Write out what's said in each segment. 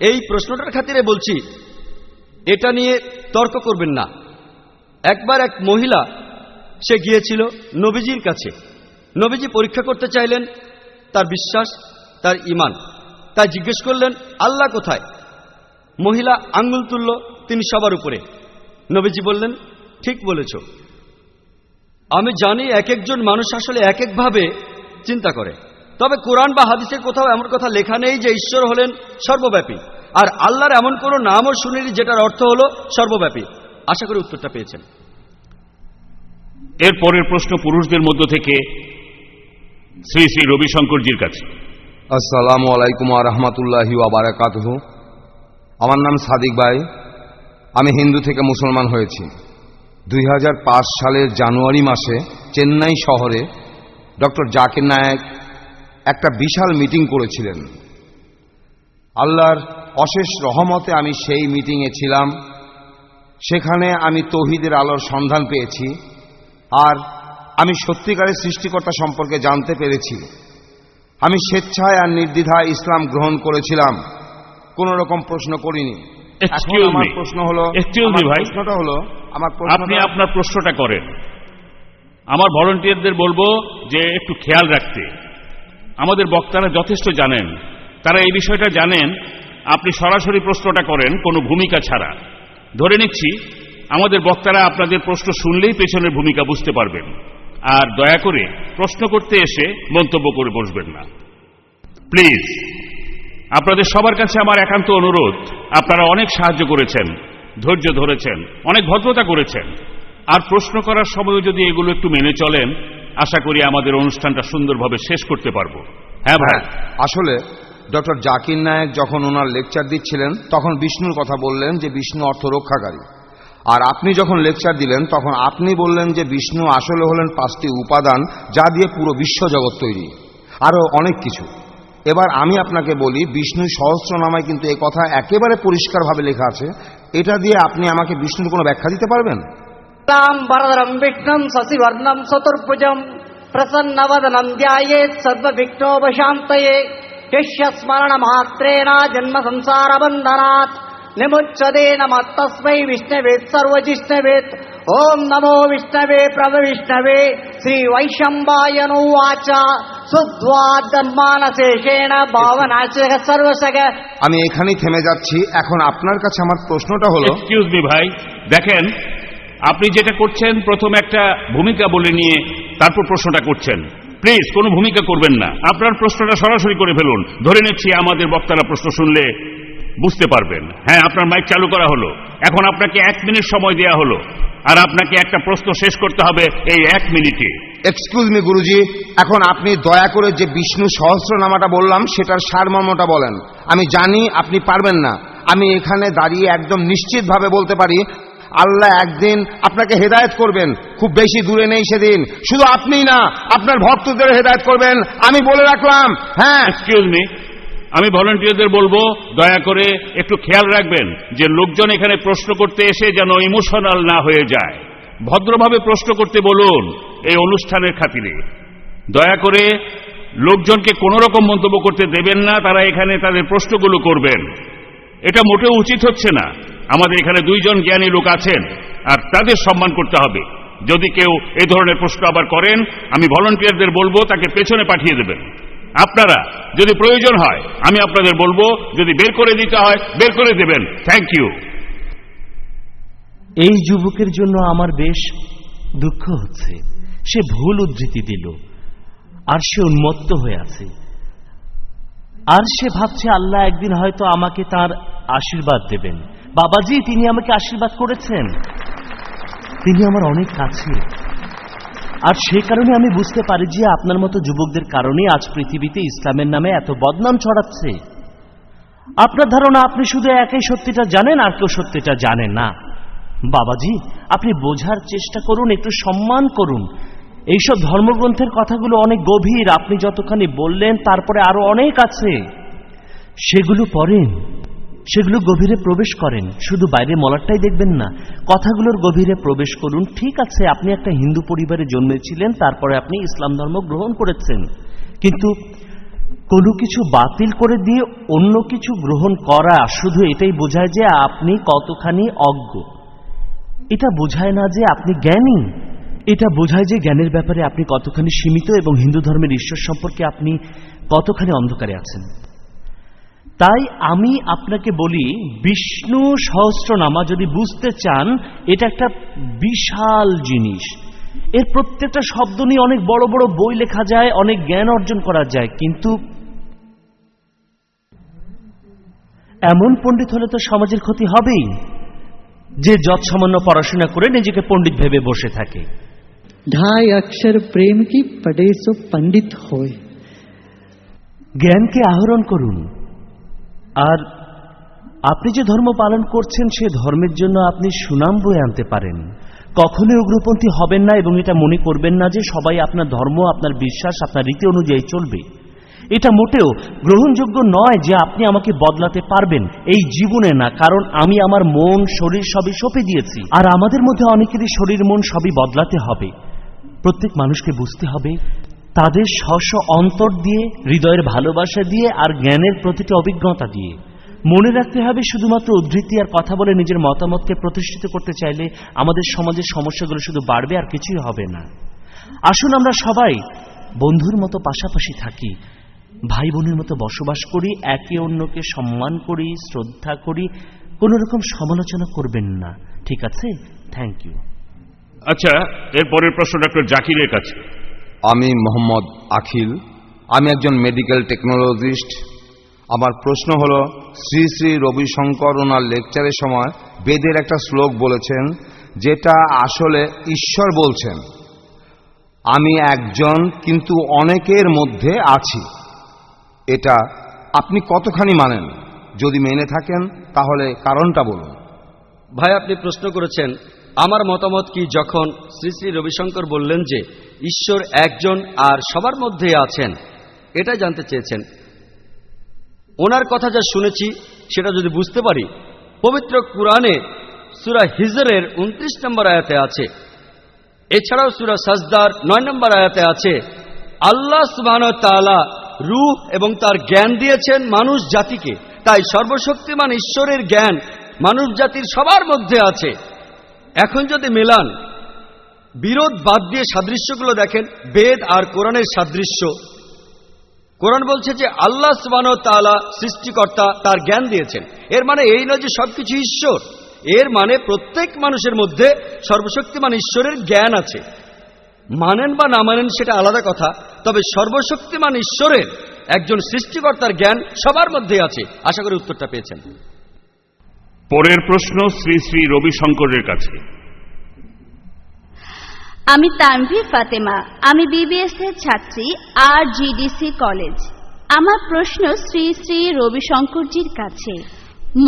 এই প্রশ্নটার খাতিরে বলছি, এটা নিয়ে তর্ক করবেন না। একবার এক মহিলা, সে গিয়েছিল নবীজির কাছে। নবীজি পরীক্ষা করতে চাইলেন, তার বিশ্বাস, তার ইমান তাই জিজ্ঞেস করলেন, আল্লাহ কোথায়? মহিলা আঙ্গুল তুলল তিনি সবার উপরে। নবীজি বললেন, ঠিক বলেছ। আমি জানি এক একজন মানুষ আসলে এক একভাবে চিন্তা করে। তবে কোরআন বা হাদিসের কোথাও এমন কথা লেখা নেই যে ঈশ্বর হলেন সর্বব্যাপী। আর আল্লাহর এমন কোনো নামও শুনিনি যেটার অর্থ হলো সর্বব্যাপী। আশা করি উত্তরটা পেয়েছেন। এর পরের প্রশ্ন পুরুষদের মধ্য থেকে শ্রী শ্রী রবিশঙ্করজির কাছে। আসসালামু আলাইকুম রহমতুল্লাহি বারাকাতহ। আমার নাম সাদিক ভাই। আমি হিন্দু থেকে মুসলমান হয়েছি। দুই হাজার পাঁচ সালের জানুয়ারি মাসে চেন্নাই শহরে ডক্টর জাকির নায়েক একটা বিশাল মিটিং করেছিলেন। আল্লাহর অশেষ রহমতে আমি সেই মিটিংয়ে ছিলাম। সেখানে আমি তৌহিদের আলোর সন্ধান পেয়েছি আর আমি সত্যিকারের সৃষ্টিকর্তা সম্পর্কে জানতে পেরেছি। আমি স্বেচ্ছায় আর নির্দ্বিধায় ইসলাম গ্রহণ করেছিলাম। কোন রকম প্রশ্ন করিনি। আমার. প্রশ্ন হলো প্রশ্নটা হলো আমার আপনি আপনার প্রশ্নটা করেন। আমার ভলেন্টিয়ারদের বলব যে একটু খেয়াল রাখতে। আমাদের বক্তারা যথেষ্ট জানেন। তারা এই বিষয়টা জানেন, আপনি সরাসরি প্রশ্নটা করেন, কোনো ভূমিকা ছাড়া। ধরে নিচ্ছি, আমাদের বক্তারা আপনাদের প্রশ্ন শুনলেই পেছনের ভূমিকা বুঝতে পারবেন। আর দয়া করে প্রশ্ন করতে এসে মন্তব্য করে বসবেন না। প্লিজ, আপনাদের সবার কাছে আমার একান্ত অনুরোধ, আপনারা অনেক সাহায্য করেছেন, ধৈর্য ধরেছেন, অনেক ভদ্রতা করেছেন। আর প্রশ্ন করার সময় যদি এগুলো একটু মেনে চলেন আশা করি আমাদের অনুষ্ঠানটা সুন্দরভাবে শেষ করতে পারব। হ্যাঁ ভাই? হ্যাঁ আসলে ডক্টর জাকির নায়েক যখন ওনার লেকচার দিচ্ছিলেন, তখন বিষ্ণুর কথা বললেন যে বিষ্ণু অর্থ রক্ষাকারী। আর আপনি যখন লেকচার দিলেন, তখন আপনি বললেন যে বিষ্ণু আসলে হলেন পাঁচটি উপাদান যা দিয়ে পুরো বিশ্বজগৎ তৈরি। আরও অনেক কিছু। এবার আমি আপনাকে বলি বিষ্ণু সহস্রনামায় কিন্তু এ কথা একেবারে পরিষ্কারভাবে লেখা আছে। এটা দিয়ে আপনি আমাকে বিষ্ণুর কোনো ব্যাখ্যা দিতে পারবেন? தாம் வரதரம் விஷ்ணம் சசிவர்ணம் சதுர்புஜம் பிரசன்னவதனம் தியாயேத் சர்வ விக்னோபசாந்தயே யஷ்யஸ்மரண மாத்திரேனா ஜன்ம சம்சார பந்தனாத் நிமுச்சதே நம தஸ்மை விஷ்ணவேத் சர்வஜிஷ்ணவேத் ஓம் நமோ விஷ்ணவே பிரப விஷ்ணவே ஸ்ரீ வைஷம்பாயனோ வாச்சா আমি এখানেই থেমে যাচ্ছি এখন আপনার কাছে আমার প্রশ্নটা হলো এক্সকিউজ মি ভাই দেখেন আপনি যেটা করছেন, প্রথম একটা ভূমিকা বলে নিয়ে তারপর প্রশ্নটা করছেন। প্লিজ, কোনো ভূমিকা করবেন না। আপনার প্রশ্নটা সরাসরি করে ফেলুন। ধরে নিচ্ছি আমাদের বক্তারা প্রশ্ন শুনলে বুঝতে পারবেন। হ্যাঁ আপনার মাইক চালু করা হলো। এখন আপনাকে এক মিনিট সময় দেয়া হলো। আর আপনাকে একটা প্রশ্ন শেষ করতে হবে এই এক মিনিটে। এক্সকিউজ মি গুরুজি, এখন আপনি দয়া করে যে বিষ্ণু সহস্রনামাটা বললাম, সেটার সারমর্মটা বলেন। আমি জানি আপনি পারবেন না। আমি এখানে দাঁড়িয়ে একদম নিশ্চিতভাবে বলতে পারি আল্লাহ একদিন আপনাকে হেদায়ত করবেন। খুব বেশি দূরে নেই সেদিন। শুধু আপনিই না, আপনার ভক্তদের হেদায়ত করবেন। আমি বলে রাখলাম হ্যাঁ। এক্সকিউজ মি আমি ভলেন্টিয়ারদের বলব, দয়া করে একটু খেয়াল রাখবেন যে লোকজন এখানে প্রশ্ন করতে এসে যেন ইমোশনাল না হয়ে যায়। ভদ্রভাবে প্রশ্ন করতে বলুন এই অনুষ্ঠানের খাতিরে। দয়া করে লোকজনকে কোনো রকম মন্তব্য করতে দেবেন না, তারা এখানে তাদের প্রশ্নগুলো করবেন। এটা মোটেও উচিত হচ্ছে না। আমাদের এখানে দুইজন জ্ঞানী লোক আছেন, আর তাদের সম্মান করতে হবে। যদি কেউ এ ধরনের প্রশ্ন আবার করেন, আমি ভলেন্টিয়ারদের বলব, তাকে পেছনে পাঠিয়ে দেবেন। আপনারা, যদি প্রয়োজন হয়, আমি আপনাদের বলব, যদি বের করে দিতে হয়, বের করে দেবেন। থ্যাংক ইউ এই যুবকের জন্য আমার বেশ দুঃখ হচ্ছে। সে ভুল উদ্ধৃতি দিল, আর সে উন্মত্ত হয়ে আছে। আর সে ভাবছে আল্লাহ একদিন হয়তো আমাকে তার আশীর্বাদ দেবেন। বাবাজি, তিনি আমাকে আশীর্বাদ করেছেন। তিনি আমার অনেক কাছে। আর সে কারণে আমি বুঝতে পারি যে আপনার মতো যুবকদের কারণে আজ পৃথিবীতে ইসলামের নামে এত বদনাম ছড়াচ্ছে। আপনার ধারণা, আপনি শুধু একই সত্যিটা জানেন, আর কেউ সত্যিটা জানে না। বাবাজি, আপনি বোঝার চেষ্টা করুন, একটু সম্মান করুন। এইসব ধর্মগ্রন্থের কথাগুলো অনেক গভীর। আপনি যতখানি বললেন, তারপরে আরও অনেক আছে। সেগুলো পড়েন, সেগুলো গভীরে প্রবেশ করেন। শুধু বাইরে মলারটাই দেখবেন না। কথাগুলোর গভীরে প্রবেশ করুন। ঠিক আছে, আপনি একটা হিন্দু পরিবারে জন্মেছিলেন, তারপরে আপনি ইসলাম ধর্ম গ্রহণ করেছেন। কিন্তু কোনো কিছু বাতিল করে দিয়ে অন্য কিছু গ্রহণ করা, শুধু এটাই বোঝায় যে আপনি কতখানি অজ্ঞ। এটা বোঝায় না যে আপনি জ্ঞানী। এটা বোঝায় যে জ্ঞানের ব্যাপারে আপনি কতখানি সীমিত এবং হিন্দু ধর্মের ঈশ্বর সম্পর্কে আপনি কতখানি অন্ধকারে আছেন। তাই আমি আপনাকে বলি, বিষ্ণু সহস্রনামা যদি বুঝতে চান, এটা একটা বিশাল জিনিস। এর প্রত্যেকটা শব্দ নিয়ে অনেক বড় বড় বই লেখা যায়, অনেক জ্ঞান অর্জন করা যায়, কিন্তু এমন পণ্ডিত হলে তো সমাজের ক্ষতি হবেই, যে যৎসামান্য পড়াশোনা করে নিজেকে পণ্ডিত ভেবে বসে থাকে। ढाई अक्षर प्रेम की पढ़े सो पंडित होए জ্ঞানকে আহরণ করুন আর আপনি যে ধর্ম পালন করছেন সে ধর্মের জন্য আপনি সুনাম বয়ে আনতে পারেন কখনোই উগ্রপন্থী হবেন না এবং এটা মনে করবেন না যে সবাই আপনার ধর্ম আপনার বিশ্বাস আপনার রীতি অনুযায়ী চলবে এটা মোটেও গ্রহণযোগ্য নয় যে আপনি আমাকে বদলাতে পারবেন এই জীবনে না কারণ আমি আমার মন শরীর সবই সঁপে দিয়েছি আর আমাদের মধ্যে অনেকেরই শরীর মন সবই বদলাতে হবে প্রত্যেক মানুষকে বুঝতে হবে, তাদের স্ব অন্তর দিয়ে, হৃদয়ের ভালোবাসা দিয়ে আর জ্ঞানের প্রতিটি অভিজ্ঞতা দিয়ে। মনে রাখতে হবে, শুধুমাত্র উদ্ধৃতি আর কথা বলে নিজের মতামতকে প্রতিষ্ঠিত করতে চাইলে আমাদের সমাজের সমস্যাগুলো শুধু বাড়বে আর কিছুই হবে না। আসুন আমরা সবাই বন্ধুর মতো পাশাপাশি থাকি ভাই বোনের মতো বসবাস করি, একে অন্যকে সম্মান করি, শ্রদ্ধা করি কোনো রকম সমালোচনা করবেন না। ঠিক আছে? থ্যাংক ইউ আচ্ছা এর পরের প্রশ্ন ডক্টর জাকিরের কাছে। আমি মোহাম্মদ আখিল। আমি একজন মেডিকেল টেকনোলজিস্ট আমার প্রশ্ন হলো শ্রী শ্রী রবিশঙ্কর ওনার লেকচারের সময় বেদের একটা শ্লোক বলেছেন যেটা আসলে ঈশ্বর বলছেন। আমি একজন কিন্তু অনেকের মধ্যে আছি। এটা আপনি কতখানি মানেন? যদি মেনে থাকেন তাহলে কারণটা বলুন। ভাই আপনি প্রশ্ন করেছেন আমার মতামত কি যখন শ্রী শ্রী রবিশঙ্কর বললেন যে ঈশ্বর একজন আর সবার মধ্যে আছেন এটা জানতে চেয়েছেন। ওনার কথা যা শুনেছি, সেটা যদি বুঝতে পারি, পবিত্র কুরআনে সুরা হিজরের উনত্রিশ নম্বর আয়াতে আছে। এছাড়াও সুরা সাজদার নয় নম্বর আয়াতে আছে, আল্লাহ সুবাহ তাআলা রূহ এবং তার জ্ঞান দিয়েছেন মানুষ জাতিকে। তাই সর্বশক্তিমান ঈশ্বরের জ্ঞান মানুষ জাতির সবার মধ্যে আছে। এখন যদি মেলান, বিরোধ বাদ দিয়ে সাদৃশ্যগুলো দেখেন, বেদ আর কোরআনের সাদৃশ্য। কোরআন বলছে যে, আল্লাহ সুবান তাআলা সৃষ্টিকর্তা তার জ্ঞান দিয়েছেন। এর মানে এই নয় যে সবকিছু ঈশ্বর। এর মানে প্রত্যেক মানুষের মধ্যে সর্বশক্তিমান ঈশ্বরের জ্ঞান আছে। মানেন বা না মানেন সেটা আলাদা কথা, তবে সর্বশক্তিমান ঈশ্বরের একজন সৃষ্টিকর্তার জ্ঞান সবার মধ্যে আছে। আশা করি উত্তরটা পেয়েছেন। পরের প্রশ্ন শ্রী শ্রী রবিশঙ্করের কাছে। আমি তানভীর ফাতেমা, আমি বিবিএস এর ছাত্রী আর জিডিসি কলেজ আমার প্রশ্ন শ্রী শ্রী রবিশঙ্করজির কাছে।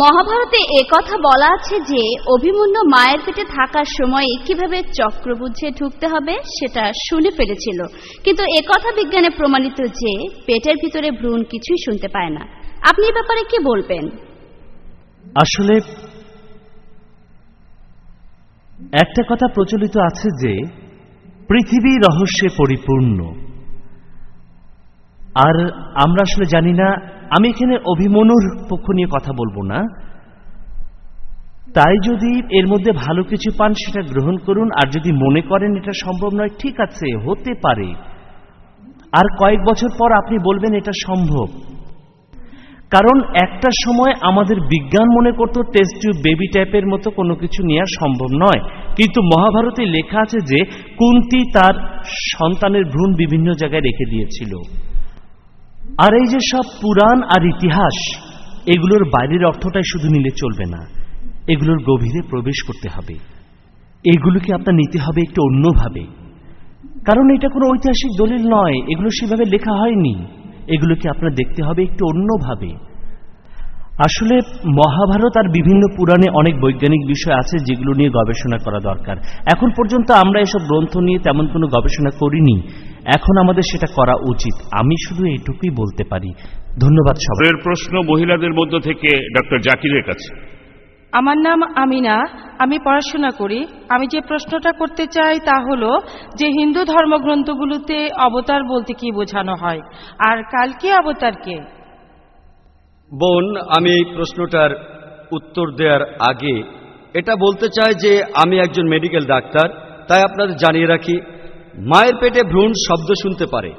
মহাভারতে কথা বলা আছে যে, অভিমন্যু মায়ের পেটে থাকার সময় কীভাবে চক্র বুঝে ঢুকতে হবে সেটা শুনে ফেলেছিল। কিন্তু কথা বিজ্ঞানে প্রমাণিত যে, পেটের ভিতরে ভ্রূণ কিছুই শুনতে পায় না। আপনি এ ব্যাপারে কি বলবেন? আসলে, একটা কথা প্রচলিত আছে যে, পৃথিবী রহস্যে পরিপূর্ণ। আর আমরা আসলে জানি না, আমি এখানে অভিমনুর পক্ষ নিয়ে কথা বলব না। তাই যদি এর মধ্যে ভালো কিছু পান, সেটা গ্রহণ করুন। আর যদি মনে করেন এটা সম্ভব নয়, ঠিক আছে, হতে পারে। আর কয়েক বছর পর আপনি বলবেন, এটা সম্ভব। কারণ একটা সময় আমাদের বিজ্ঞান মনে করত টেস্ট টিউব বেবি টাইপের মতো কোনো কিছু নেওয়া সম্ভব নয়। কিন্তু মহাভারতে লেখা আছে যে, কুন্তি তার সন্তানের ভ্রূণ বিভিন্ন জায়গায় রেখে দিয়েছিল। আর এই যে সব পুরাণ আর ইতিহাস, এগুলোর বাইরের অর্থটাই শুধু নিলে চলবে না। এগুলোর গভীরে প্রবেশ করতে হবে। এগুলোকে আপনার নিতে হবে একটু অন্যভাবে। কারণ এটা কোনো ঐতিহাসিক দলিল নয়, এগুলো সেভাবে লেখা হয়নি। এগুলোকে আপনার দেখতে হবে একটু অন্যভাবে। আসলে মহাভারত আর বিভিন্ন পুরাণে অনেক বৈজ্ঞানিক বিষয় আছে যেগুলো নিয়ে গবেষণা করা দরকার। এখন পর্যন্ত আমরা এসব গ্রন্থ নিয়ে তেমন কোনো গবেষণা করিনি। এখন আমাদের সেটা করা উচিত। আমি শুধু এটুকুই বলতে পারি। ধন্যবাদ সবাই। প্রশ্ন মহিলাদের মধ্য থেকে ডক্টর জাকিরের কাছে। আমার নাম আমিনা, আমি পড়াশোনা করি। আমি যে প্রশ্নটা করতে চাই তা হল যে হিন্দু ধর্মগ্রন্থগুলোতে অবতার বলতে কি বোঝানো হয়? আর কালকে অবতারকে বোন, আমি এই প্রশ্নটার উত্তর দেওয়ার আগে এটা বলতে চাই যে আমি একজন মেডিকেল ডাক্তার, তাই আপনাদের জানিয়ে রাখি, মায়ের পেটে ভ্রূণ শব্দ শুনতে পারে।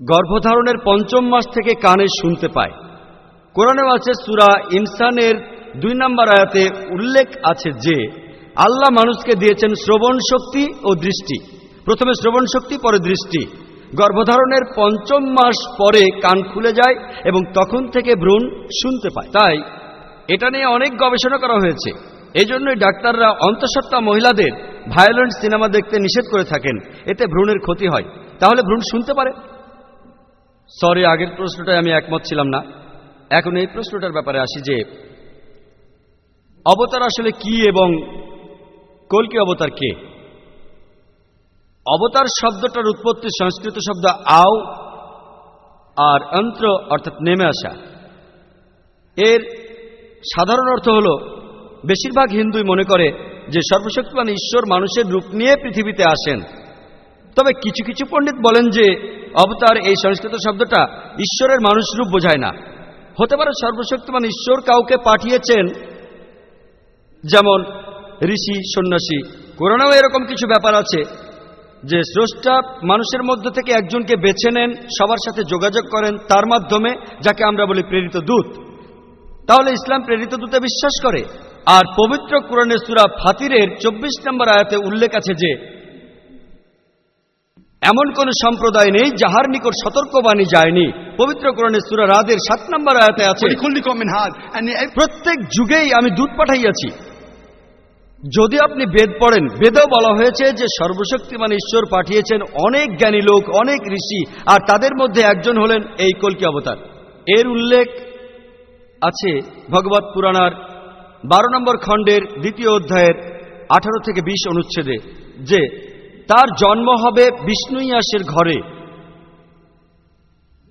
গর্ভধারণের পঞ্চম মাস থেকে কানে শুনতে পায়। কোরআনেও আছে সুরা ইনসানের দুই নম্বর আয়াতে উল্লেখ আছে যে, আল্লাহ মানুষকে দিয়েছেন শ্রবণ শক্তি ও দৃষ্টি। প্রথমে শ্রবণ শক্তি, পরে দৃষ্টি। গর্ভধারণের পঞ্চম মাস পরে কান খুলে যায় এবং তখন থেকে ভ্রূণ শুনতে পায়। তাই এটা নিয়ে অনেক গবেষণা করা হয়েছে। এই জন্যই ডাক্তাররা অন্তঃসত্ত্বা মহিলাদের ভায়োলেন্ট সিনেমা দেখতে নিষেধ করে থাকেন। এতে ভ্রূণের ক্ষতি হয়। তাহলে ভ্রূণ শুনতে পারে? সরি, আগের প্রশ্নটায় আমি একমত ছিলাম না। এখন এই প্রশ্নটার ব্যাপারে আসি যে অবতার আসলে কি এবং কলকি অবতার কে? অবতার শব্দটার উৎপত্তি সংস্কৃত শব্দ আও আর অন্ত্র অর্থাৎ নেমে আসা। এর সাধারণ অর্থ হল, বেশিরভাগ হিন্দুই মনে করে যে সর্বশক্তিমান ঈশ্বর মানুষের রূপ নিয়ে পৃথিবীতে আসেন। তবে কিছু কিছু পণ্ডিত বলেন যে, অবতার এই সংস্কৃত শব্দটা ঈশ্বরের মানুষ রূপ বোঝায় না। হতে পারে সর্বশক্তিমান ঈশ্বর কাউকে পাঠিয়েছেন যেমন ঋষি সন্ন্যাসী। কোরআনেও এরকম কিছু ব্যাপার আছে যে স্রষ্টা মানুষের মধ্য থেকে একজনকে বেছে নেন সবার সাথে যোগাযোগ করেন তার মাধ্যমে যাকে আমরা বলি প্রেরিত দূত। তাহলে ইসলাম প্রেরিত দূতে বিশ্বাস করে। আর পবিত্র কোরআনের সুরা ফাতিরের চব্বিশ নম্বর আয়াতে উল্লেখ আছে যে এমন কোন সম্প্রদায় নেই যাহার নিকট সতর্কবাণী যায়নি। পবিত্র কোরআনের সুরা রাদের সাত নম্বর আয়াতে আছে প্রত্যেক যুগেই আমি দূত পাঠাইয়াছি। যদি আপনি বেদ পড়েন, বেদেও বলা হয়েছে যে সর্বশক্তিমান ঈশ্বর পাঠিয়েছেন অনেক জ্ঞানী লোক, অনেক ঋষি, আর তাদের মধ্যে একজন হলেন এই কলকি অবতার। এর উল্লেখ আছে ভগবত পুরাণার বারো নম্বর খণ্ডের দ্বিতীয় অধ্যায়ের আঠারো থেকে বিশ অনুচ্ছেদে, যে তার জন্ম হবে বিষ্ণুইয়াসের ঘরে,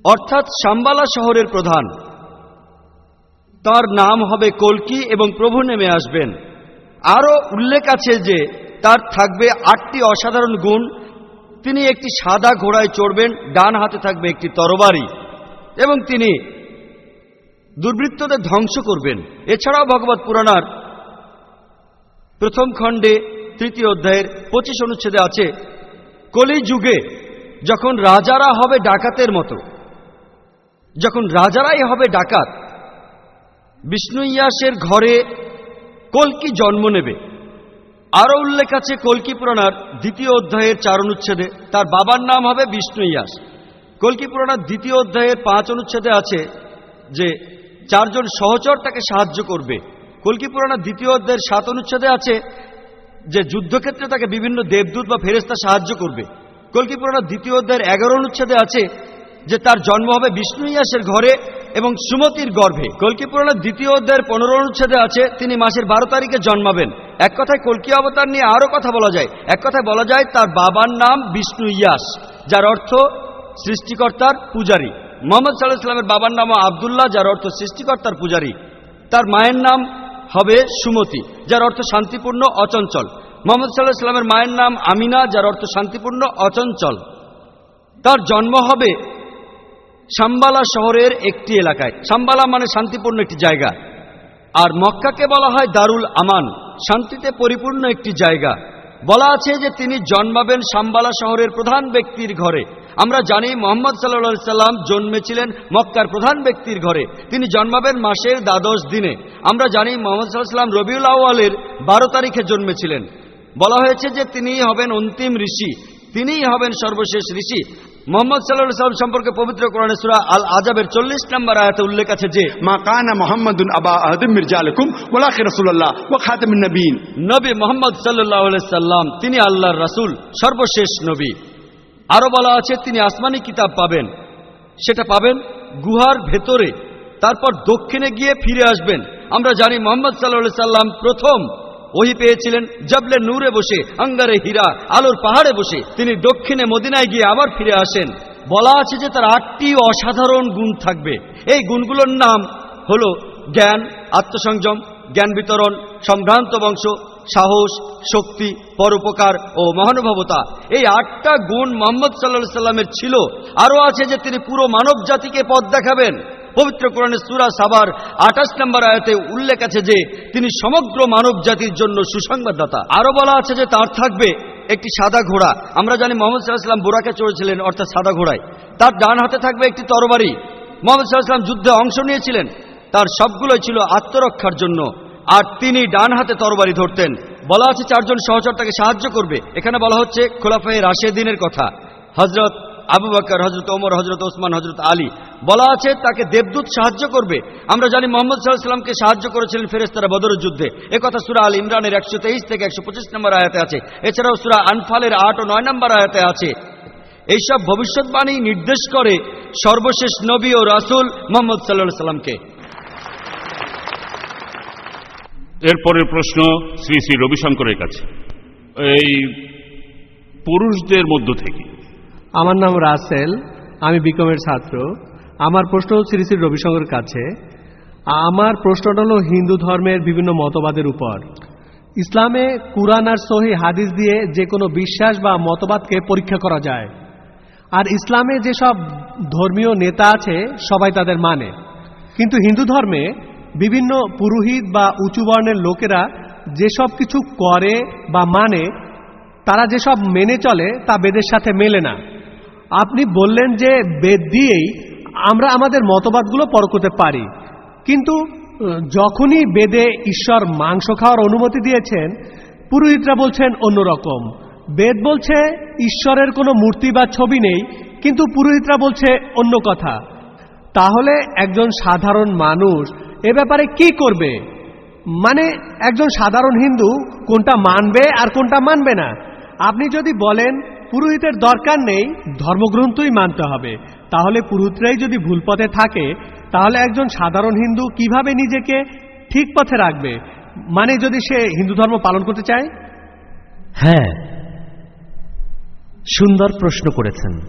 অর্থাৎ সাম্বালা শহরের প্রধান। তার নাম হবে কলকি এবং প্রভু নেমে আসবেন। আরও উল্লেখ আছে যে তার থাকবে আটটি অসাধারণ গুণ। তিনি একটি সাদা ঘোড়ায় চড়বেন, ডান হাতে থাকবে একটি তরবারি এবং তিনি দুর্বৃত্তদের ধ্বংস করবেন। এছাড়াও ভগবত পুরাণার প্রথম খণ্ডে তৃতীয় অধ্যায়ের পঁচিশ অনুচ্ছেদে আছে কলি যুগে যখন রাজারা হবে ডাকাতের মতো, যখন রাজারাই হবে ডাকাত বিষ্ণু ইয়াসের ঘরে কলকি জন্ম নেবে। আরও উল্লেখ আছে কলকি পুরাণার দ্বিতীয় অধ্যায়ের চার অনুচ্ছেদে। তার বাবার নাম হবে বিষ্ণু ইয়াস কলকি পুরাণার দ্বিতীয় অধ্যায়ের পাঁচ অনুচ্ছেদে আছে যে, চারজন সহচর তাকে সাহায্য করবে। কলকি পুরাণার দ্বিতীয় অধ্যায়ের সাত অনুচ্ছেদে আছে যে, যুদ্ধক্ষেত্রে তাকে বিভিন্ন দেবদূত বা ফেরেস্তা সাহায্য করবে। কলকি পুরাণার দ্বিতীয় অধ্যায়ের এগারো অনুচ্ছেদে আছে যে, তার জন্ম হবে বিষ্ণু ইয়াসের ঘরে। এবং সুমতির গর্ভে। কলকি পুরাণের দ্বিতীয় অধ্যায়ের পনেরো অনুচ্ছেদে আছে, তিনি মাসের বারো তারিখে জন্মাবেন। এক কথায় কলকি অবতার নিয়ে আরও কথা বলা যায়। এক কথায় বলা যায়, তার বাবার নাম বিষ্ণু ইয়াস, যার অর্থ সৃষ্টিকর্তার পূজারী। মোহাম্মদ সাল্লাহ ইসলামের বাবার নাম আবদুল্লাহ, যার অর্থ সৃষ্টিকর্তার পূজারী। তার মায়ের নাম হবে সুমতি, যার অর্থ শান্তিপূর্ণ অচঞ্চল। মোহাম্মদ সাল্লাহ ইসলামের মায়ের নাম আমিনা, যার অর্থ শান্তিপূর্ণ অচঞ্চল। তার জন্ম হবে সাম্বালা শহরের একটি এলাকায়। সাম্বালা মানে শান্তিপূর্ণ একটি জায়গা। আর মক্কাকে বলা হয় দারুল আমান, শান্তিতে পরিপূর্ণ একটি জায়গা। বলা আছে যে তিনি জন্মাবেন সাম্বালা শহরের প্রধান ব্যক্তির ঘরে। আমরা জানি মোহাম্মদ সাল্লা সাল্লাম জন্মেছিলেন মক্কার প্রধান ব্যক্তির ঘরে। তিনি জন্মাবেন মাসের দ্বাদশ দিনে। আমরা জানি মোহাম্মদ সাল্লাহ সাল্লাম রবিউল আউ্য়ালের বারো তারিখে জন্মেছিলেন। বলা হয়েছে যে তিনি হবেন অন্তিম ঋষি। তিনিই হবেন সর্বশেষ ঋষি। মোহাম্মদ সাল্লাহ সাল্লাম সম্পর্কে পবিত্র কোরআনে সুরা আল আজাবের চল্লিশ নম্বর আয়াতে উল্লেখ আছে যে মা কানা মোহাম্মদ আবা আহদিম মির্জা আলকুম ওলাখি রসুল্লাহ ও খাতেম নবীন। নবী মোহাম্মদ সাল্লাহ সাল্লাম তিনি আল্লাহর রাসূল সর্বশেষ নবী। আরও বলা আছে তিনি আসমানি কিতাব পাবেন। সেটা পাবেন গুহার ভেতরে। তারপর দক্ষিণে গিয়ে ফিরে আসবেন। আমরা জানি মোহাম্মদ সাল্লাহ সাল্লাম প্রথম ওহি পেয়েছিলেন জবলে নূরে বসে, আঙ্গারে হীরা, আলোর পাহাড়ে বসে। তিনি দক্ষিণে মদিনায় গিয়ে আবার ফিরে আসেন। বলা আছে যে তার আটটি অসাধারণ গুণ থাকবে। এই গুণগুলোর নাম হল জ্ঞান, আত্মসংযম, জ্ঞান বিতরণ, সম্ভ্রান্ত বংশ, সাহস, শক্তি, পরোপকার ও মহানুভবতা। এই আটটা গুণ মোহাম্মদ সাল্লা সাল্লামের ছিল। আরও আছে যে তিনি পুরো মানব জাতিকে পথ দেখাবেন। পবিত্র কোরআনের সুরা সাবার আঠাশ নম্বর আয়াতে উল্লেখ আছে যে, তিনি সমগ্র মানব জাতির জন্য সুসংবাদদাতা। আরও বলা আছে যে, তার থাকবে একটি সাদা ঘোড়া। আমরা জানি মোহাম্মদ সাল্লাহাম বোরাকে চড়েছিলেন, অর্থাৎ সাদা ঘোড়ায়। তার ডান হাতে থাকবে একটি তরবারি। মোহাম্মদ সাল্লাহাম যুদ্ধে অংশ নিয়েছিলেন। তার সবগুলোই ছিল আত্মরক্ষার জন্য। আর তিনি ডান হাতে তরবারি ধরতেন। বলা আছে চারজন সহচর তাকে সাহায্য করবে। এখানে বলা হচ্ছে খোলাফাই রাশেদিনের কথা। হজরত আবু বাকর হজরত ওমর হজরত ওসমান হজরত আলী। বলা আছে, তাকে দেবদূত সাহায্য করবে। আমরা জানি মোহাম্মদ সাল্লাহামকে সাহায্য করেছিলেন ফেরেস্তারা বদরের যুদ্ধে। এ কথা সুরা আল ইমরানের একশো তেইশ থেকে একশো পঁচিশ নম্বর আয়াতে আছে। এছাড়াও সুরা আনফালের আট ও নয় নম্বর আয়াতে আছে। এইসব ভবিষ্যৎবাণী নির্দেশ করে সর্বশেষ নবী ও রাসুল মোহাম্মদ সাল্লাহ সাল্লামকে এরপরের প্রশ্ন শ্রী শ্রী রবিশঙ্করের কাছে। এই পুরুষদের মধ্য থেকে। আমার নাম রাসেল, আমি বিকমের ছাত্র। আমার প্রশ্ন শ্রী শ্রী রবিশঙ্কর কাছে। আমার প্রশ্নটা হলো হিন্দু ধর্মের বিভিন্ন মতবাদের উপর। ইসলামে কুরআন আর সহি হাদিস দিয়ে যে কোনো বিশ্বাস বা মতবাদকে পরীক্ষা করা যায়। আর ইসলামে যেসব ধর্মীয় নেতা আছে, সবাই তাদের মানে। কিন্তু হিন্দু ধর্মে বিভিন্ন পুরোহিত বা উঁচু বর্ণের লোকেরা যেসব কিছু করে বা মানে তারা যেসব মেনে চলে তা বেদের সাথে মেলে না। আপনি বললেন যে বেদ দিয়েই আমরা আমাদের মতবাদগুলো পর করতে পারি। কিন্তু যখনই বেদে ঈশ্বর মাংস খাওয়ার অনুমতি দিয়েছেন, পুরোহিতরা বলছেন অন্যরকম। বেদ বলছে ঈশ্বরের কোনো মূর্তি বা ছবি নেই, কিন্তু পুরোহিতরা বলছে অন্য কথা। তাহলে একজন সাধারণ মানুষ এ ব্যাপারে কি করবে? মানে একজন সাধারণ হিন্দু কোনটা মানবে আর কোনটা মানবে না? আপনি যদি বলেন পুরোহিতের দরকার নেই, ধর্মগ্রন্থই মানতে হবে। তাহলে পুরোহিতরাই যদি ভুল পথে থাকে, তাহলে একজন সাধারণ হিন্দু কীভাবে নিজেকে ঠিক পথে রাখবে? মানে যদি সে হিন্দু ধর্ম পালন করতে চায়? হ্যাঁ। সুন্দর প্রশ্ন করেছেন।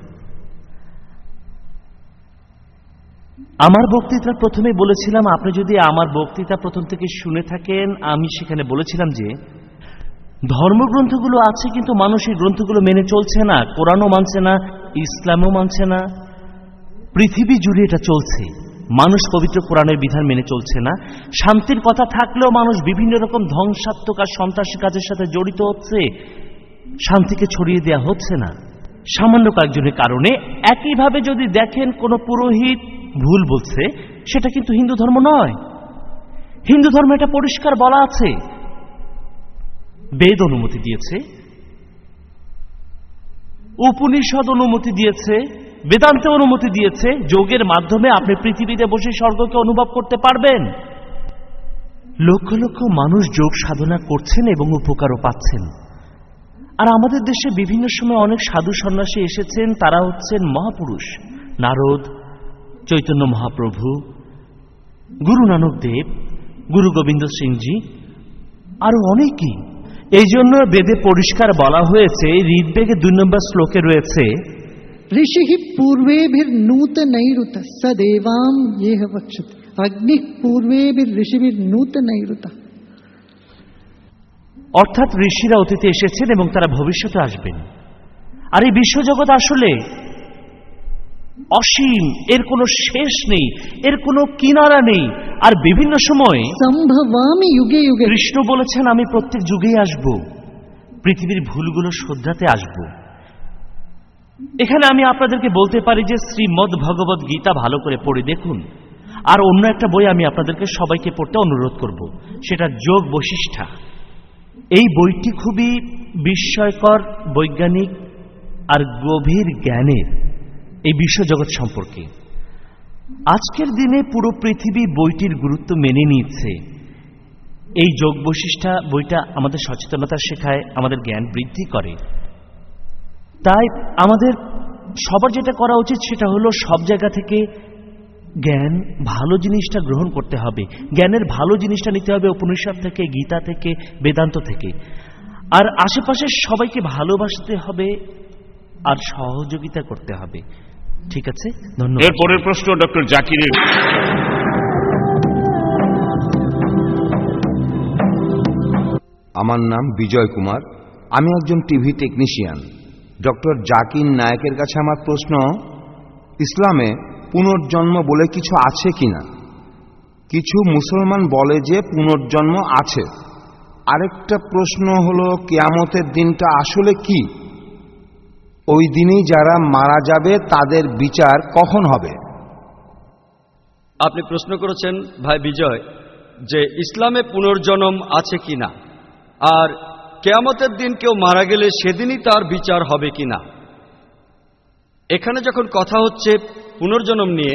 আমার বক্তৃতা প্রথমে বলেছিলাম, আপনি যদি আমার বক্তৃতা প্রথম থেকে শুনে থাকেন, আমি সেখানে বলেছিলাম যে ধর্মগ্রন্থগুলো আছে কিন্তু মানুষ এই গ্রন্থগুলো মেনে চলছে না, কোরআনও মানছে না, ইসলামও মানছে না। পৃথিবী জুড়ে এটা চলছে। মানুষ পবিত্র কোরআনের বিধান মেনে চলছে না। শান্তির কথা থাকলেও মানুষ বিভিন্ন রকম ধ্বংসাত্মক আর সন্ত্রাসী কাজের সাথে জড়িত হচ্ছে। শান্তিকে ছড়িয়ে দেওয়া হচ্ছে না। সামান্য কয়েকজনের কারণে একইভাবে যদি দেখেন কোনো পুরোহিত ভুল বলছে, সেটা কিন্তু হিন্দু ধর্ম নয়। হিন্দু ধর্ম এটা পরিষ্কার বলা আছে। বেদ অনুমতি দিয়েছে, উপনিষদ অনুমতি দিয়েছে, বেদান্তে অনুমতি দিয়েছে, যোগের মাধ্যমে আপনি পৃথিবীতে বসে স্বর্গকে অনুভব করতে পারবেন। লক্ষ লক্ষ মানুষ যোগ সাধনা করছেন এবং উপকারও পাচ্ছেন। আর আমাদের দেশে বিভিন্ন সময় অনেক সাধু সন্ন্যাসী এসেছেন, তারা হচ্ছেন মহাপুরুষ। নারদ, চৈতন্য মহাপ্রভু গুরু নানক দেব, গুরু গোবিন্দ সিংজি আরও অনেকেই। এই জন্য বেদে পরিষ্কার বলা হয়েছে ঋগ্বেগে দুই নম্বর শ্লোকে রয়েছে ঋষি পূর্বে ভীর নূত নৈরুত সদেবাম ইহ বক্ষত অগ্নি পূর্বে ভীর ঋষিভীর নূত নৈরুতা অর্থাৎ ঋষিরা অতীতে এসেছেন এবং তারা ভবিষ্যতে আসবেন। আর এই বিশ্বজগৎ আসলে অসীম এর কোনো শেষ নেই এর কোনো কিনারা নেই। আর বিভিন্ন সময় সম্ভবামি যুগে যুগে। কৃষ্ণ বলেছেন আমি প্রত্যেক যুগে আসব পৃথিবীর ভুলগুলো শোধরাতে আসব। এখানে আমি আপনাদেরকে বলতে পারি যে শ্রীমদ ভগবত গীতা ভালো করে পড়ে দেখুন। আর অন্য একটা বই আমি আপনাদেরকে সবাইকে পড়তে অনুরোধ করব সেটা যোগ বৈশিষ্ঠা। এই বইটি খুবই বিস্ময়কর বৈজ্ঞানিক আর গভীর জ্ঞানের। এই বিশ্বজগৎ সম্পর্কে। আজকের দিনে পুরো পৃথিবী বইটির গুরুত্ব মেনে নিচ্ছে এই যোগ বৈশিষ্ঠা বইটা আমাদের সচেতনতা শেখায়, আমাদের জ্ঞান বৃদ্ধি করে। তাই আমাদের সবার যেটা করা উচিত সেটা হলো সব জায়গা থেকে জ্ঞান ভালো জিনিসটা গ্রহণ করতে হবে। জ্ঞানের ভালো জিনিসটা নিতে হবে উপনিষদ থেকে, গীতা থেকে, বেদান্ত থেকে। আর আশেপাশের সবাইকে ভালোবাসতে হবে আর সহযোগিতা করতে হবে। ঠিক আছে? ধন্যবাদ। পরের প্রশ্ন ডক্টর জাকিরের। আমার নাম বিজয় কুমার। আমি একজন টিভি টেকনিশিয়ান। ডক্টর জাকির নায়কের কাছে আমার প্রশ্ন ইসলামে পুনর্জন্ম বলে কিছু আছে কি না কিছু মুসলমান বলে যে পুনর্জন্ম আছে। আরেকটা প্রশ্ন হলো কেয়ামতের দিনটা আসলে কি? ওই দিনই যারা মারা যাবে, তাদের বিচার কখন হবে? আপনি প্রশ্ন করেছেন, ভাই বিজয়, যে ইসলামে পুনর্জন্ম আছে কিনা, আর কেয়ামতের দিন কেউ মারা গেলে সেদিনই তার বিচার হবে কিনা। এখানে যখন কথা হচ্ছে পুনর্জন্ম নিয়ে,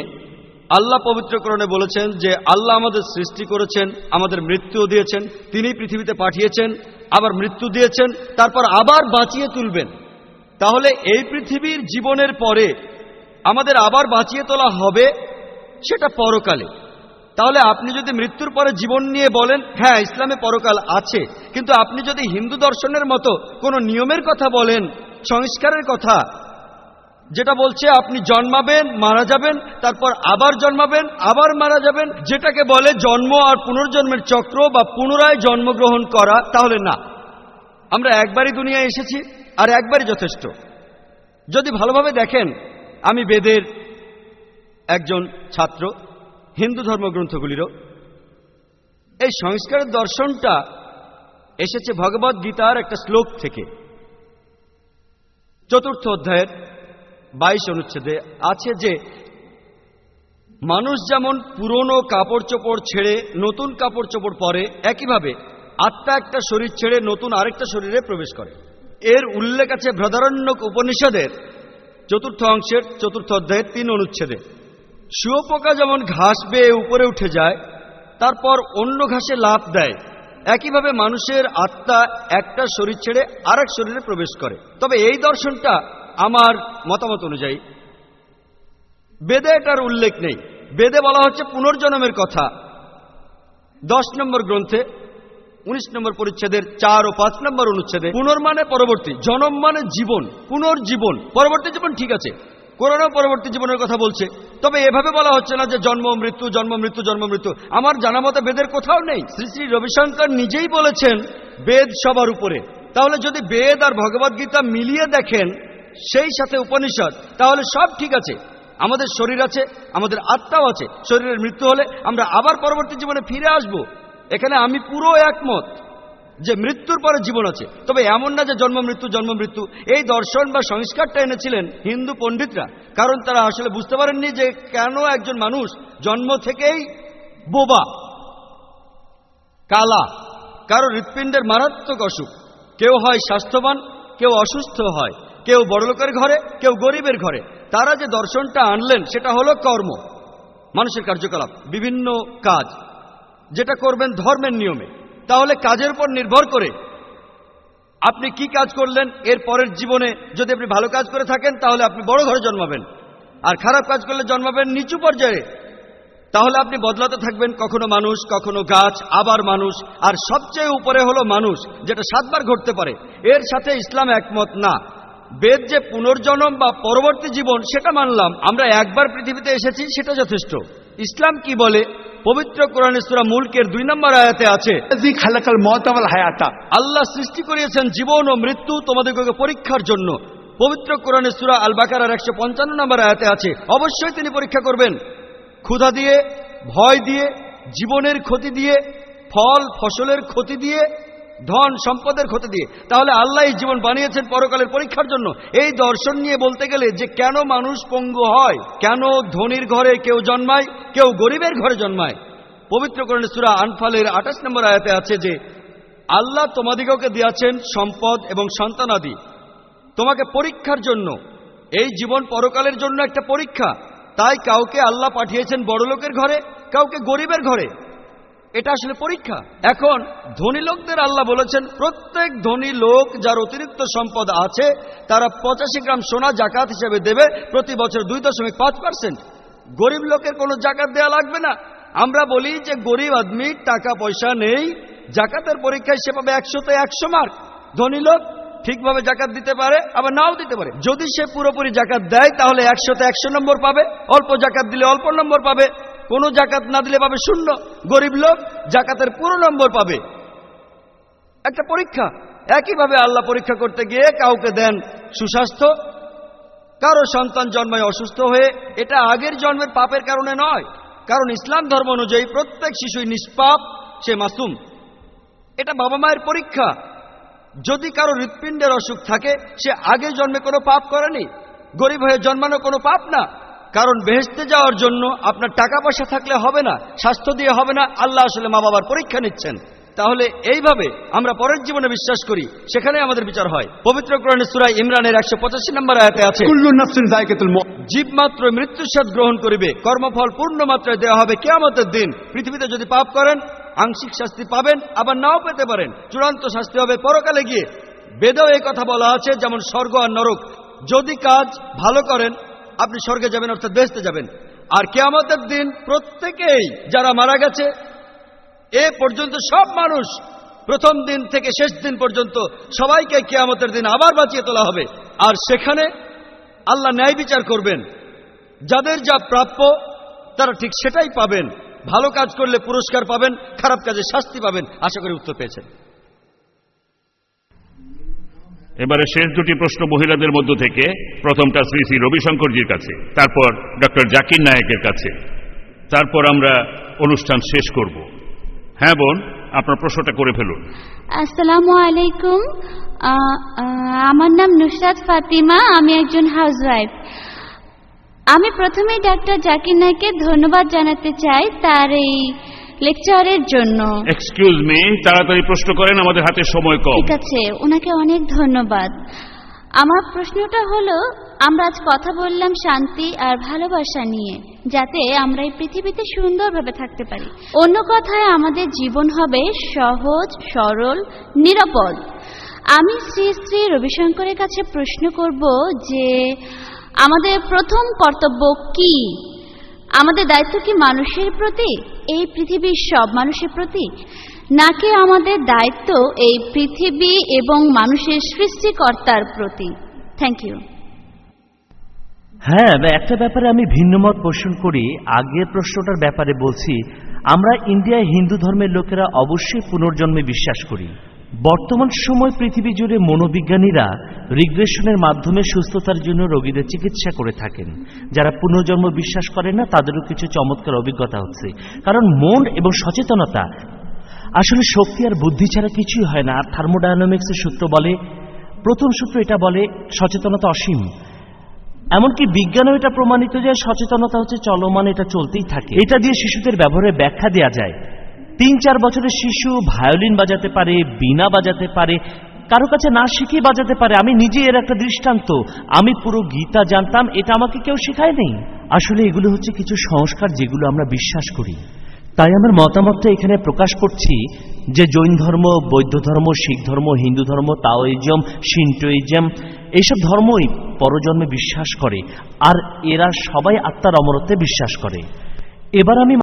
আল্লাহ পবিত্রকরণে বলেছেন যে আল্লাহ আমাদের সৃষ্টি করেছেন, আমাদের মৃত্যুও দিয়েছেন তিনি পৃথিবীতে পাঠিয়েছেন, আবার মৃত্যু দিয়েছেন, তারপর আবার বাঁচিয়ে তুলবেন। তাহলে এই পৃথিবীর জীবনের পরে আমাদের আবার বাঁচিয়ে তোলা হবে সেটা পরকালে। তাহলে আপনি যদি মৃত্যুর পরে জীবন নিয়ে বলেন হ্যাঁ ইসলামে পরকাল আছে, কিন্তু আপনি যদি হিন্দু দর্শনের মতো কোনো নিয়মের কথা বলেন, সংস্কারের কথা, যেটা বলছে আপনি জন্মাবেন, মারা যাবেন, তারপর আবার জন্মাবেন, আবার মারা যাবেন, যেটাকে বলে জন্ম আর পুনর্জন্মের চক্র বা পুনরায় জন্মগ্রহণ করা, তাহলে না। আমরা একবারই দুনিয়ায় এসেছি আর একবারই যথেষ্ট। যদি ভালোভাবে দেখেন, আমি বেদের একজন ছাত্র, হিন্দু ধর্মগ্রন্থগুলিরও। এই সংস্কারের দর্শনটা এসেছে ভগবদ গীতার একটা শ্লোক থেকে। চতুর্থ অধ্যায়ের বাইশ অনুচ্ছেদে আছে যে, মানুষ যেমন পুরনো কাপড় চোপড় ছেড়ে নতুন কাপড় চোপড় পরে, একইভাবে আত্মা একটা শরীর ছেড়ে নতুন আরেকটা শরীরে প্রবেশ করে। এর উল্লেখ আছে বৃহদারণ্যক উপনিষদের, চতুর্থ অংশের চতুর্থ অধ্যায়ের তিন অনুচ্ছেদে। শুয়োপোকা যেমন ঘাস বেয়ে উপরে উঠে যায়, তারপর অন্য ঘাসে লাভ দেয়। একইভাবে মানুষের আত্মা একটা শরীর ছেড়ে আরেক শরীরে প্রবেশ করে। তবে এই দর্শনটা আমার মতামত অনুযায়ী। বেদে এটার উল্লেখ নেই। বেদে বলা হচ্ছে পুনর্জন্মের কথা। দশ নম্বর গ্রন্থে উনিশ নম্বর পরিচ্ছেদের চার ও পাঁচ নম্বর অনুচ্ছেদে পুনর্মানে পরবর্তী জনম মানে জীবন, পুনর্জীবন, পরবর্তী জীবন ঠিক আছে, কোরআনও পরবর্তী জীবনের কথা বলছে, তবে এভাবে বলা হচ্ছে না যে জন্ম, মৃত্যু জন্ম মৃত্যু জন্ম, মৃত্যু, আমার জানা মতে বেদের কোথাও নেই, শ্রী শ্রী রবিশঙ্কর নিজেই বলেছেন বেদ সবার উপরে, তাহলে যদি বেদ আর ভগবদ গীতা মিলিয়ে দেখেন সেই সাথে উপনিষদ, তাহলে সব ঠিক আছে, আমাদের শরীর আছে, আমাদের আত্মাও আছে, শরীরের মৃত্যু হলে আমরা আবার পরবর্তী জীবনে ফিরে আসব। এখানে আমি পুরো একমত যে মৃত্যুর পরে জীবন আছে। তবে এমন না যে জন্ম মৃত্যু জন্ম মৃত্যু। এই দর্শন বা সংস্কারটা এনেছিলেন হিন্দু পণ্ডিতরা। কারণ তারা আসলে বুঝতে পারেননি যে কেন একজন মানুষ জন্ম থেকেই বোবা, কালা। কারও হৃৎপিণ্ডের মারাত্মক অসুখ। কেউ হয় স্বাস্থ্যবান, কেউ অসুস্থ হয়। কেউ বড়লোকের ঘরে, কেউ গরিবের ঘরে। তারা যে দর্শনটা আনলেন, সেটা হলো কর্ম, মানুষের কার্যকলাপ, বিভিন্ন কাজ। যেটা করবেন ধর্মের নিয়মে। তাহলে কাজের উপর নির্ভর করে আপনি কি কাজ করলেন, এর পরের জীবনে যদি আপনি ভালো কাজ করে থাকেন, তাহলে আপনি বড় ঘরে জন্মাবেন। আর খারাপ কাজ করলে জন্মাবেন নিচু পর্যায়ে। তাহলে আপনি বদলাতে থাকবেন কখনো মানুষ, কখনো গাছ, আবার মানুষ। আর সবচেয়ে উপরে হলো মানুষ, যেটা সাতবার ঘটতে পারে। এর সাথে ইসলাম একমত না। বেদ যে পুনর্জন্ম বা পরবর্তী জীবন, সেটা মানলাম। আমরা একবার পৃথিবীতে এসেছি, সেটা যথেষ্ট। ইসলাম কি বলে? পবিত্র কোরআনে সুরা মুলকের দুই নম্বর আয়াতে আছে, আল্লাহ সৃষ্টি করিয়েছেন জীবন ও মৃত্যু তোমাদেরকে পরীক্ষার জন্য। পবিত্র কোরআনে সুরা আল বাকার একশো পঞ্চান্ন নম্বর আয়াতে আছে, অবশ্যই তিনি পরীক্ষা করবেন। ক্ষুধা দিয়ে, ভয় দিয়ে, জীবনের ক্ষতি দিয়ে, ফল, ফসলের ক্ষতি দিয়ে ধন সম্পদের ক্ষতি দিয়ে। তাহলে আল্লাহ জীবন বানিয়েছেন পরকালের পরীক্ষার জন্য। এই দর্শন নিয়ে বলতে গেলে যে কেন মানুষ পঙ্গু হয়, কেন ধনির ঘরে কেউ জন্মায়, কেউ গরিবের ঘরে জন্মায়। পবিত্র কোরআনে সূরা আনফালের আঠাশ নম্বর আয়াতে আছে যে, আল্লাহ তোমাদিগকে দিয়াছেন সম্পদ এবং সন্তানাদি তোমাকে পরীক্ষার জন্য, এই জীবন পরকালের জন্য একটা পরীক্ষা। তাই কাউকে আল্লাহ পাঠিয়েছেন বড়লোকের ঘরে, কাউকে গরিবের ঘরে। এটা আসলে পরীক্ষা। এখন ধনী লোকদের আল্লাহ বলেছেন, প্রত্যেক ধনী লোক যার অতিরিক্ত সম্পদ আছে, তারা পঁচাশি গ্রাম সোনা জাকাত হিসেবে দেবে প্রতি বছর দুই দশমিক পাঁচ পার্সেন্ট। গরিব লোকের কোনো জাকাত দেওয়া লাগবে না। আমরা বলি যে গরিব আদমির টাকা পয়সা নেই, জাকাতের পরীক্ষায় সে পাবে একশোতে একশো মার্ক। ধনী লোক ঠিকভাবে জাকাত দিতে পারে, আবার নাও দিতে পারে। যদি সে পুরোপুরি জাকাত দেয়, তাহলে একশোতে একশো নম্বর পাবে, অল্প জাকাত দিলে অল্প নম্বর পাবে। কোনো জাকাত না দিলে পাবে শূন্য। গরিব লোক জাকাতের পুরো নম্বর পাবে। একটা পরীক্ষা। একইভাবে আল্লাহ পরীক্ষা করতে গিয়ে কাউকে দেন সুস্বাস্থ্য। কারও সন্তান জন্মায় অসুস্থ হয়ে, এটা আগের জন্মের পাপের কারণে নয়। কারণ ইসলাম ধর্ম অনুযায়ী প্রত্যেক শিশুই নিষ্পাপ, সে মাসুম। এটা বাবা মায়ের পরীক্ষা। যদি কারও হৃৎপিণ্ডের অসুখ থাকে, সে আগের জন্মে কোনো পাপ করেনি। গরিব হয়ে জন্মানো কোনো পাপ না। কারণ বেহেস্তে যাওয়ার জন্য আপনার টাকা পয়সা থাকলে হবে না স্বাস্থ্য দিয়ে হবে না আল্লাহ আসলে মা বাবার পরীক্ষা নিচ্ছেন। তাহলে এইভাবে আমরা পরের জীবনে বিশ্বাস করি সেখানে আমাদের বিচার হয়। পবিত্র কোরআন সুরাই ইমরানের একশো পঁচাশি নম্বর আয়তে আছে জীব মাত্র মৃত্যুর স্বাদ গ্রহণ করিবে কর্মফল পূর্ণ মাত্রায় দেওয়া হবে কেয়ামতের দিন। পৃথিবীতে যদি পাপ করেন আংশিক শাস্তি পাবেন আবার নাও পেতে পারেন। চূড়ান্ত শাস্তি হবে পরকালে গিয়ে। বেদেও এই কথা বলা আছে যেমন স্বর্গ আর নরক। যদি কাজ ভালো করেন আপনি স্বর্গে যাবেন, অর্থাৎ বেহেস্তে যাবেন। আর কেয়ামতের দিন প্রত্যেকেই যারা মারা গেছে, এ পর্যন্ত সব মানুষ প্রথম দিন থেকে শেষ দিন পর্যন্ত সবাইকে কেয়ামতের দিন আবার বাঁচিয়ে তোলা হবে। আর সেখানে আল্লাহ ন্যায় বিচার করবেন। যাদের যা প্রাপ্য, তারা ঠিক সেটাই পাবেন। ভালো কাজ করলে পুরস্কার পাবেন, খারাপ কাজে শাস্তি পাবেন। আশা করি উত্তর পেয়েছেন। এবারে শেষ দুটি প্রশ্ন মহিলাদের মধ্য থেকে। প্রথমটা শ্রী শ্রী রবিশঙ্করজির কাছে, তারপর ডক্টর জাকির নায়েকের কাছে। তারপর আমরা অনুষ্ঠান শেষ করব। হ্যাঁ বোন, আপনার প্রশ্নটা করে ফেলুন। আসসালামু আলাইকুম। আমার নাম নুসরাত ফাতিমা, আমি একজন হাউসওয়াইফ। আমি প্রথমেই ডাক্তার জাকির নাইকে ধন্যবাদ জানাতে চাই তার এই লেকচারের জন্য। এক্সকিউজ মি তাড়াতাড়ি প্রশ্ন করেন আমাদের হাতে সময় কম। ঠিক আছে ওনাকে অনেক ধন্যবাদ। আমার প্রশ্নটা হলো আমরা আজ কথা বললাম শান্তি আর ভালোবাসা নিয়ে যাতে আমরা এই পৃথিবীতে সুন্দরভাবে থাকতে পারি। অন্য কথায় আমাদের জীবন হবে সহজ সরল নিরাপদ। আমি শ্রী শ্রী রবিশঙ্করের কাছে প্রশ্ন করব যে আমাদের প্রথম কর্তব্য কি? আমাদের দায়িত্ব কি মানুষের প্রতি? এই পৃথিবীর সব মানুষের প্রতি? নাকি আমাদের দায়িত্ব এই পৃথিবী এবং মানুষের সৃষ্টিকর্তার প্রতি? থ্যাংক ইউ হ্যাঁ একটা ব্যাপারে আমি ভিন্নমত পোষণ করি। আগের প্রশ্নটার ব্যাপারে বলছি, আমরা ইন্ডিয়ায় হিন্দু ধর্মের লোকেরা অবশ্যই পুনর্জন্মে বিশ্বাস করি। বর্তমান সময় পৃথিবী জুড়ে মনোবিজ্ঞানীরা রিগ্রেশনের মাধ্যমে সুস্থতার জন্য রোগীদের চিকিৎসা করে থাকেন। যারা পুনর্জন্ম বিশ্বাস করে না, তাদেরও কিছু চমৎকার অভিজ্ঞতা হচ্ছে। কারণ মন এবং সচেতনতা, আসলে শক্তি আর বুদ্ধি ছাড়া কিছুই হয় না। আর থার্মোডায়নামিক্সের সূত্র বলে, প্রথম সূত্র এটা বলে, সচেতনতা অসীম। এমনকি বিজ্ঞানও এটা প্রমাণিত যে সচেতনতা হচ্ছে চলমান, এটা চলতেই থাকে। এটা দিয়ে শিশুদের ব্যবহারে ব্যাখ্যা দেওয়া যায়। তিন চার বছরের শিশু ভায়োলিন বাজাতে পারে, বীণা বাজাতে পারে, কারও কাছে না শিখে বাজাতে পারে। আমি নিজে এর একটা দৃষ্টান্ত। আমি পুরো গীতা জানতাম, এটা আমাকে কেউ শেখায় নেই আসলে এগুলো হচ্ছে কিছু সংস্কার যেগুলো আমরা বিশ্বাস করি। তাই আমার মতামতটা এখানে প্রকাশ করছি যে জৈন ধর্ম, বৌদ্ধ ধর্ম, শিখ ধর্ম, হিন্দু ধর্ম, তাওইজম শিন্টোইজম এইসব ধর্মই পরজন্মে বিশ্বাস করে, আর এরা সবাই আত্মার অমরত্বে বিশ্বাস করে। এবার আমি